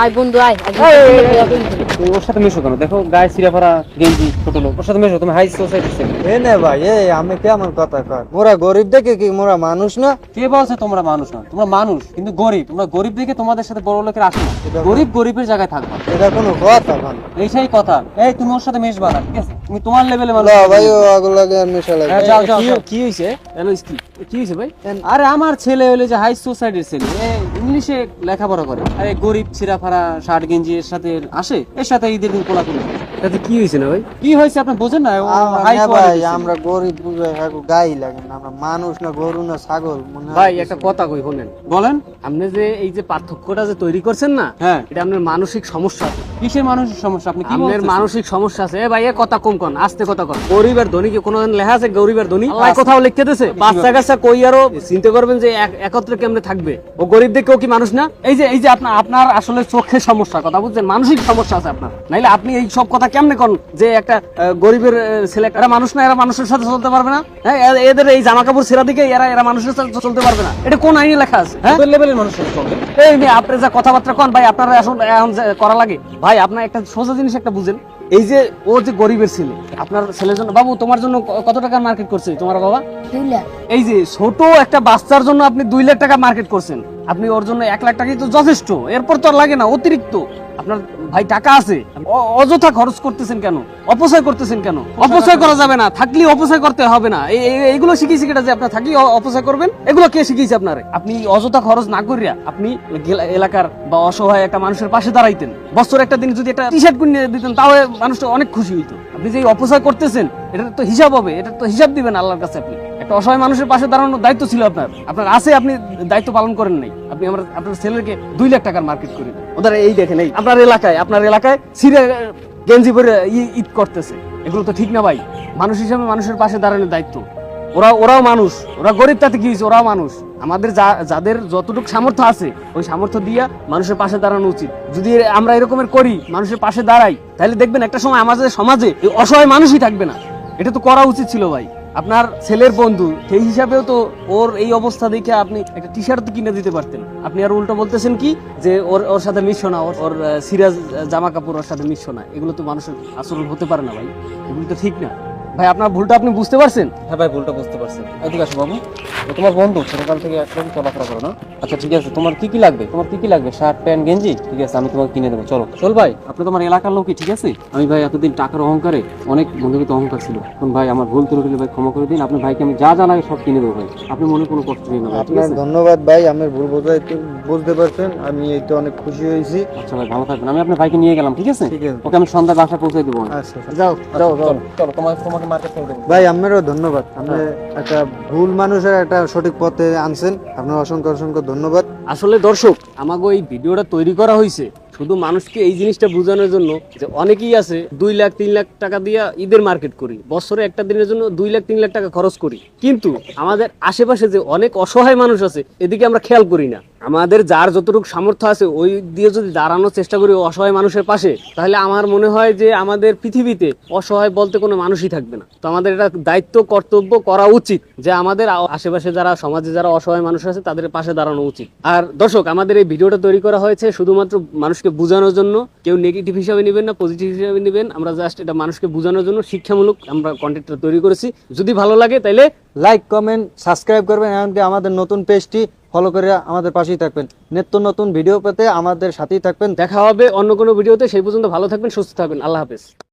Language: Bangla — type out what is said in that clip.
আয় বন্ধু আয়। এই, এই, এই, ওর সাথে মেশো কেন? দেখো গায়ে সিরাফারা গেঞ্জি ছোট লোক। ওর সাথে মেশো তুমি হাই সোসাইটি এ নে ভাই এ আমি কেমন কথা কর মোরা গরিব দেখে কি মোরা মানুষ না? কে বলছে তোমরা মানুষ না? তোমরা মানুষ কিন্তু গরিব। তোমরা গরিব দেখে তোমাদের সাথে বড় লোকের আসে না। গরিব গরিবের জায়গায় থাকবা। এটা কোনো কথা ভাই এইটাই কথা। এই তুমি ওর সাথে মেশবা না ঠিক আছে? তুমি তোমার লেভেলে মানুষ। ভাই ও আগুলাগে আর মেশালে হ্যাঁ, যাও যাও। কি হয়েছে কি কি হয়েছে ভাই? আরে আমার ছেলে হলে যে হাই সোসাইটির ছেলে। ইংলিশে লেখাপড়া করে। আরে গরিব, ছিঁড়াফাড়া শার্ট গেঞ্জি এর সাথে আসে, এর সাথে ঈদের দিন কোলাকুলি করে। তাতে কি হয়েছে না ভাই? কি হয়েছে আপনি বোঝেন না ভাই আমরা গরিব বুঝে গাই লাগে না আমরা মানুষ না গরু না ছাগল ভাই একটা কথা কই শোনেন। বলেন। আপনি যে এই যে পার্থক্যটা যে তৈরি করছেন না হ্যাঁ। এটা আপনার মানসিক সমস্যা। আছে কিসের মানুষের সমস্যা? আপনি কি আপনার মানসিক সমস্যা আছে। ভাই এ কথা কম কন আস্তে কথা কন। গরিবের ধনী কি কোনো লেখা আছে? গরিবের ধনী? আল্লাহ কোথাও লিখতে দিছে? বাচ্চা কাচ্চা কই আরও চিন্তা করবেন যে একত্রে কেমনে থাকবে? ও গরিব দেখে ও কি মানুষ না? এই যে এই যে আপনার আপনার আসলে চোখের সমস্যা কথা বুঝছেন? মানসিক সমস্যা আছে আপনার। নাইলে আপনি এই সব কথা কেমনে কন যে একটা গরিবের ছেলে এরা মানুষ না এরা মানুষের সাথে চলতে পারবে না? হ্যাঁ এদের এই জামা কাপড় ছেঁড়া দিকে এরা এরা মানুষের সাথে চলতে পারবে না। এটা কোন আইনে লেখা আছে? হ্যাঁ? লেভেলের মানুষ চলবে? এই আপনি যা কথাবার্তা কন ভাই আপনারা এখন এখন করা লাগে। ভাই আপনার একটা সোজা জিনিস একটা বুঝেন। এই যে ও যে গরিবের ছেলে আপনার ছেলের জন্য বাবু তোমার জন্য কত টাকা মার্কেট করছে তোমার বাবা? এই যে ছোট একটা বাচ্চার জন্য আপনি দুই লাখ টাকা মার্কেট করছেন। আপনি ওর জন্য এক লাখ টাকাই তো যথেষ্ট। এরপর তো আর লাগে না অতিরিক্ত। আপনার ভাই টাকা আছে। অযথা খরচ করতেছেন কেন? অপচয় করতেছেন কেন? অপচয় করা যাবে না থাকলে অপচয় করতে হবে না। এই- এই- এইগুলো শিখিয়েছি কেটা যে আপনার থাকলে অপচয় করবেন। এগুলো কে শিখিয়েছে আপনার? আপনি অযথা খরচ না করিয়া আপনি এলাকার বা অসহায় একটা মানুষের পাশে দাঁড়াইতেন। বছর একটা দিন যদি একটা টি শার্ট কিনে দিতেন তাও মানুষটা অনেক খুশি হইতো। আপনি যে অপচয় করতেছেন, এটার তো হিসাব হবে এটা তো হিসাব দিবেন আল্লাহর কাছে আপনি। একটা অসহায় মানুষের পাশে দাঁড়ানোর দায়িত্ব ছিল আপনার। আপনার আছে, আপনি দায়িত্ব পালন করেন নাই। আপনি আমার, আপনার ছেলেকে দুই লাখ টাকার মার্কেট করে দেন। ওদের এই দেখেন, এই আপনার এলাকায় আপনার এলাকায় সিরে গেঞ্জি পরে ঈদ করতেছে। এগুলো তো ঠিক না ভাই। মানুষ হিসাবে মানুষের পাশে দাঁড়ানোর দায়িত্ব। ওরা, ওরাও মানুষ। ওরা গরিব, তাতে কি হয়েছে? ওরাও মানুষ। আমাদের যা, যাদের যতটুকু সামর্থ্য আছে, ওই সামর্থ্য দিয়া মানুষের পাশে দাঁড়ানো উচিত। যদি আমরা এরকমের করি, মানুষের পাশে দাঁড়াই, তাহলে দেখবেন একটা সময় আমাদের সমাজে অসহায় মানুষই থাকবে না। এটা তো করা উচিত ছিল ভাই। আপনার ছেলের বন্ধু, সেই হিসাবেও তো ওর এই অবস্থা দেখে আপনি একটা টি শার্ট কিনে দিতে পারতেন। আপনি আর উল্টো বলতেছেন কি, যে ওর ওর সাথে মিশো না, ওর ওর সিরাজ জামা কাপড় ওর সাথে মিশো না। এগুলো তো মানুষের আচরণ হতে পারে না ভাই। এগুলো তো ঠিক না। ভাই আপনার ভুলটা আপনি বুঝতে পারছেন? হ্যাঁ ভাই ভুলটা বুঝতে পারছেন এদিকে আসো বাবু। ও তোমার বন্ধু ছোটকাল থেকে একদম চলাফেরা করো না। আচ্ছা ঠিক আছে তোমার কি কি লাগবে? তোমার কি কি লাগবে? শার্ট প্যান্ট গেঞ্জি? ঠিক আছে আমি তোমাকে কিনে দেবো। চলো। চল ভাই আপনি তোমার এলাকার লোকই ঠিক আছে? আমি ভাই এতদিন টাকার অহংকারে অনেক বন্ধুকে অহংকার ছিল। এখন ভাই আমার ভুল তুলে ভাই ক্ষমা করে দিন। আপনার ভাইকে আমি যা যা লাগে সব কিনে দেবো ভাই। আপনি মনে কোনো কষ্ট নেই না আপনার ধন্যবাদ ভাই আমি ভুল বোঝাই বুঝতে পারছেন আমি এই তো অনেক খুশি হয়েছি। আচ্ছা ভাই ভালো থাকবেন। আমি আপনার ভাইকে নিয়ে গেলাম ঠিক আছে? ঠিক ওকে আমি সন্ধ্যা বাসা পৌঁছে দেবো। আচ্ছা। যাও যাও যাও। চলো চলো তোমার তোমাকে মার্কেট করে ভাই আপনারও ধন্যবাদ। আপনি একটা ভুল মানুষের একটা সঠিক পথে আনছেন। আপনার অসংখ্য অসংখ্য ধন্যবাদ। আসলে দর্শক আমাকে এই ভিডিওটা তৈরি করা হয়েছে শুধু মানুষকে এই জিনিসটা বোঝানোর জন্য যে অনেকেই আছে দুই লাখ তিন লাখ টাকা দিয়ে ঈদের মার্কেট করি। বছরে একটা দিনের জন্য দুই লাখ তিন লাখ টাকা খরচ করি। কিন্তু আমাদের আশেপাশে যে অনেক অসহায় মানুষ আছে এদিকে আমরা খেয়াল করি না। আমাদের যার যতটুকু সামর্থ্য আছে, ওই দিয়ে যদি দাঁড়ানোর চেষ্টা করি অসহায় মানুষের পাশে, তাহলে আমার মনে হয় যে আমাদের পৃথিবীতে অসহায় বলতে কোনো মানুষই থাকবে না। তো আমাদের এটা দায়িত্ব, কর্তব্য করা উচিত যে আমাদের আশেপাশে যারা সমাজে যারা অসহায় মানুষ আছে, তাদের পাশে দাঁড়ানো উচিত। আর দর্শক, আমাদের এই ভিডিওটা তৈরি করা হয়েছে শুধুমাত্র মানুষকে বোঝানোর জন্য। কেউ নেগেটিভ হিসাবে নেবেন না পজিটিভ হিসাবে নেবেন। আমরা জাস্ট এটা মানুষকে বোঝানোর জন্য শিক্ষামূলক আমরা কন্টেন্টটা তৈরি করেছি। যদি ভালো লাগে তাহলে লাইক কমেন্ট সাবস্ক্রাইব করবেন। এমনকি আমাদের নতুন পেজটি ফলো করে আমাদের পাশেই থাকবেন। নিত্য নতুন ভিডিও পেতে আমাদের সাথেই থাকবেন। দেখা হবে অন্য কোনো ভিডিওতে সেই পর্যন্ত ভালো থাকবেন, সুস্থ থাকবেন। আল্লাহ হাফেজ।